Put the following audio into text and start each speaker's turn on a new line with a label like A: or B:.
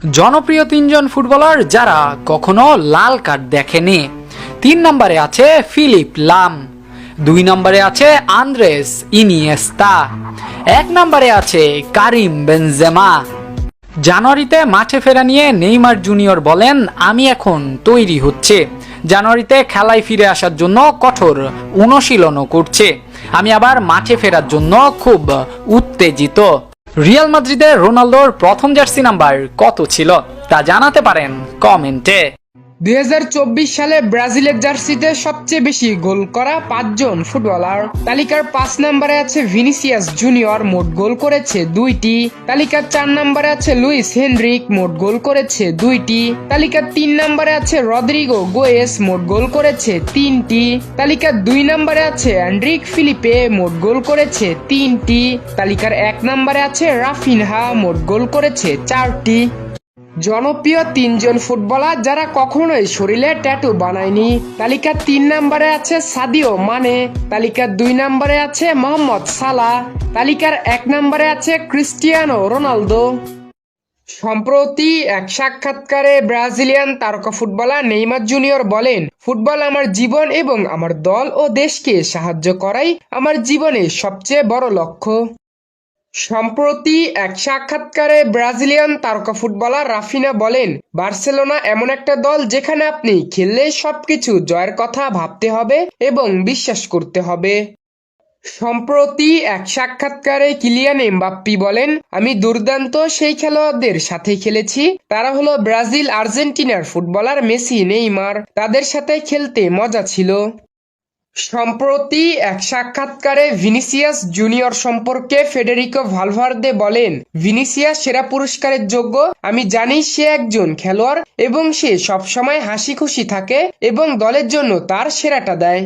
A: জনপ্রিয় তিনজন ফুটবলার যারা কখনো লাল কার্ড দেখেনি। তিন নম্বরে আছে ফিলিপ লাম, দুই নম্বরে আছে আন্দ্রেস ইনিয়েস্তা, এক নম্বরে আছে কারিম বেনজেমা। জানুয়ারিতে মাঠে ফেরা নিয়ে নেইমার জুনিয়র বলেন, আমি এখন তৈরি হচ্ছে। জানুয়ারিতে খেলায় ফিরে আসার জন্য কঠোর অনুশীলনও করছে। আমি আবার মাঠে ফেরার জন্য খুব উত্তেজিত। রিয়াল মাদ্রিদের রোনালদোর প্রথম জার্সি নাম্বার কত ছিল তা জানাতে পারেন কমেন্টে।
B: দুই হাজার চব্বিশ সালে ব্রাজিলের জার্সিতে সবচেয়ে বেশি গোল করা পাঁচজন ফুটবলার। তালিকার পাঁচ নম্বরে আছে ভিনিসিয়াস জুনিয়র, মোট গোল করেছে দুইটি। তালিকার চার নম্বরে আছে লুইস হেনরিক, মোট গোল করেছে দুইটি। তালিকার তিন নম্বরে আছে রদ্রিগো গোয়েস, মোট গোল করেছে তিনটি। তালিকার দুই নম্বরে আছে অ্যান্ড্রিক ফিলিপে, মোট গোল করেছে তিনটি। তালিকার এক নম্বরে আছে রাফিনহা, মোট গোল করেছে চারটি। জনপ্রিয় তিনজন ফুটবলার যারা কখনোই শরীরে ট্যাটু বানায়নি। তালিকার তিন নম্বরে আছে সাদিও মানে তালিকার দুই নম্বরে আছে মোহাম্মদ সালা তালিকার এক নম্বরে আছে ক্রিস্টিয়ানো রোনালদো। সম্প্রতি এক সাক্ষাৎকারে ব্রাজিলিয়ান তারকা ফুটবলার নেইমার জুনিয়র বলেন, ফুটবল আমার জীবন এবং আমার দল ও দেশকে সাহায্য করাই আমার জীবনের সবচেয়ে বড় লক্ষ্য। সম্প্রতি এক সাক্ষাৎকারে ব্রাজিলিয়ান তারকা ফুটবলার রাফিনা বলেন, বার্সেলোনা এমন একটা দল যেখানে আপনি খেললে সবকিছু জয়ের কথা ভাবতে হবে এবং বিশ্বাস করতে হবে। সম্প্রতি এক সাক্ষাৎকারে কিলিয়ান এমবাপ্পি বলেন, আমি দুর্দান্ত সেই খেলোয়াড়দের সাথে খেলেছি। তারা হলো ব্রাজিল আর্জেন্টিনার ফুটবলার মেসি, নেইমার। তাদের সাথে খেলতে মজা ছিল। সম্প্রতি এক সাক্ষাৎকারে ভিনিসিয়াস জুনিয়র সম্পর্কে ফেডেরিকো ভালভার্দে বলেন, ভিনিসিয়াস সেরা পুরস্কারের যোগ্য। আমি জানি সে একজন খেলোয়াড় এবং সে সবসময় হাসি খুশি থাকে এবং দলের জন্য তার সেরাটা দেয়।